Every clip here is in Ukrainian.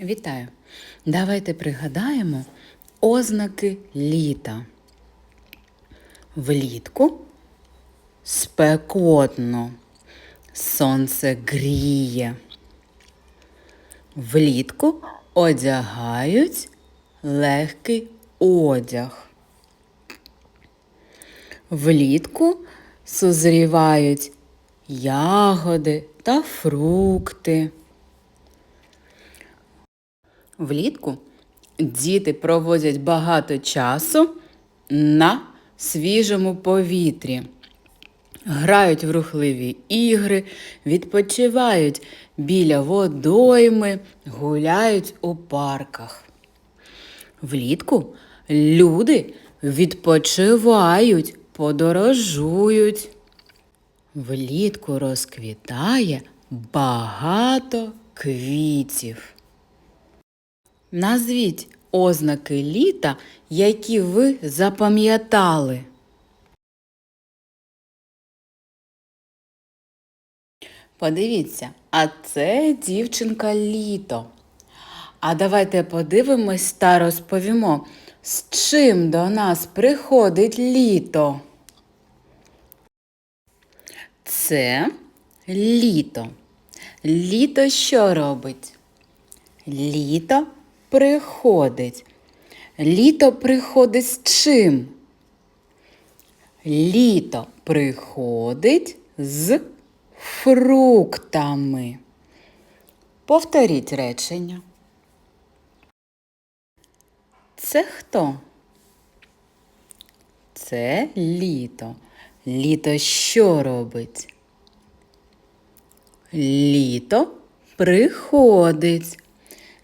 Вітаю! Давайте пригадаємо ознаки літа. Влітку спекотно, сонце гріє. Влітку одягають легкий одяг. Влітку созрівають ягоди та фрукти. Влітку діти проводять багато часу на свіжому повітрі, грають в рухливі ігри, відпочивають біля водойми, гуляють у парках. Влітку люди відпочивають, подорожують. Влітку розквітає багато квітів. Назвіть ознаки літа, які ви запам'ятали. Подивіться, а це дівчинка літо. А давайте подивимось та розповімо, з чим до нас приходить літо. Це літо. Літо що робить? Літо приходить. Літо приходить з чим? Літо приходить з фруктами. Повторіть речення. Це хто? Це літо. Літо що робить? Літо приходить.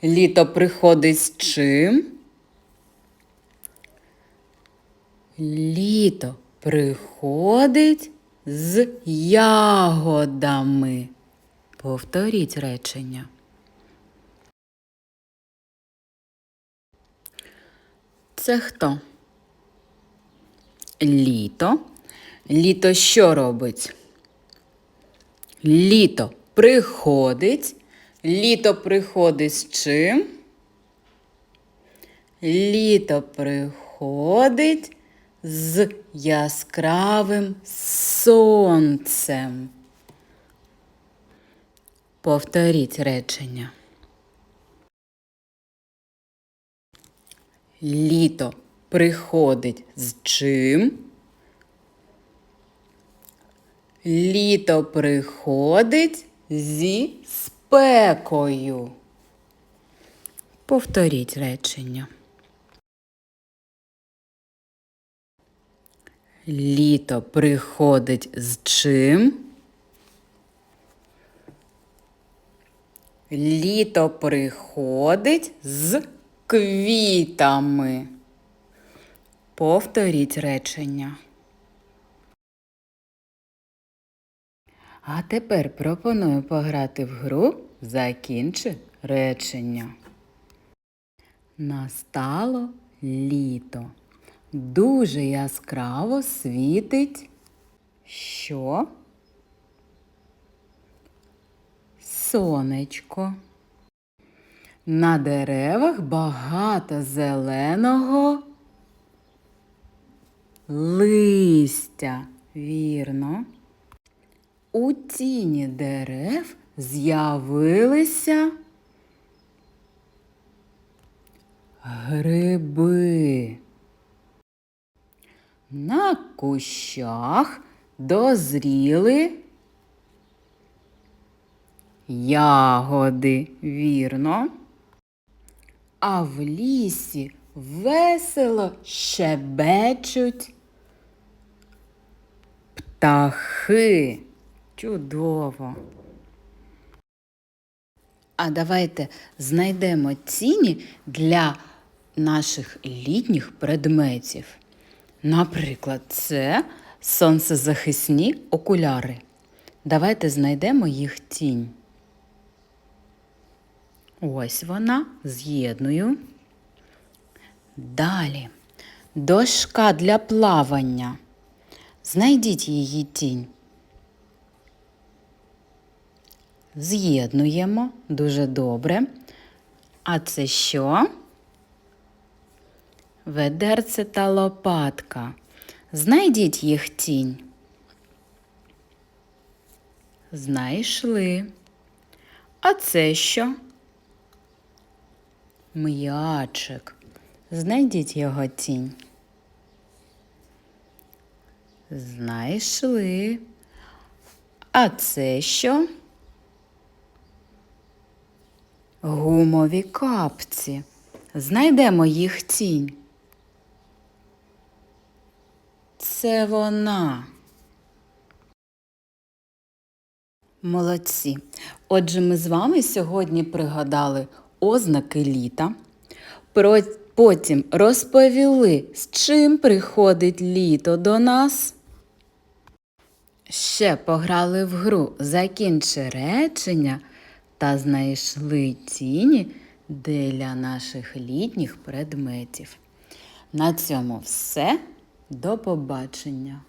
Літо приходить з чим? Літо приходить з ягодами. Повторіть речення. Це хто? Літо. Літо що робить? Літо приходить. Літо приходить з чим? Літо приходить з яскравим сонцем. Повторіть речення. Літо приходить з чим? Літо приходить зі спекою. Повторіть речення. Літо приходить з чим? Літо приходить з квітами. Повторіть речення. А тепер пропоную пограти в гру Закінчи речення. Настало літо. Дуже яскраво світить. Що? Сонечко. На деревах багато зеленого листя. Вірно. У тіні дерев з'явилися гриби. На кущах дозріли ягоди, вірно. А в лісі весело щебечуть птахи. Чудово. А давайте знайдемо ціні для наших літніх предметів. Наприклад, це сонцезахисні окуляри. Давайте знайдемо їх тінь. Ось вона, з'єдную. Далі. Дошка для плавання. Знайдіть її тінь. З'єднуємо дуже добре. А це що? Ведерце та лопатка. Знайдіть їх тінь. Знайшли. А це що? М'ячик. Знайдіть його тінь. Знайшли. А це що? Гумові капці. Знайдемо їх тінь. Це вона. Молодці. Отже, ми з вами сьогодні пригадали ознаки літа. Потім розповіли, з чим приходить літо до нас. Ще пограли в гру Закінчи речення та знайшли ціні для наших літніх предметів. На цьому все. До побачення!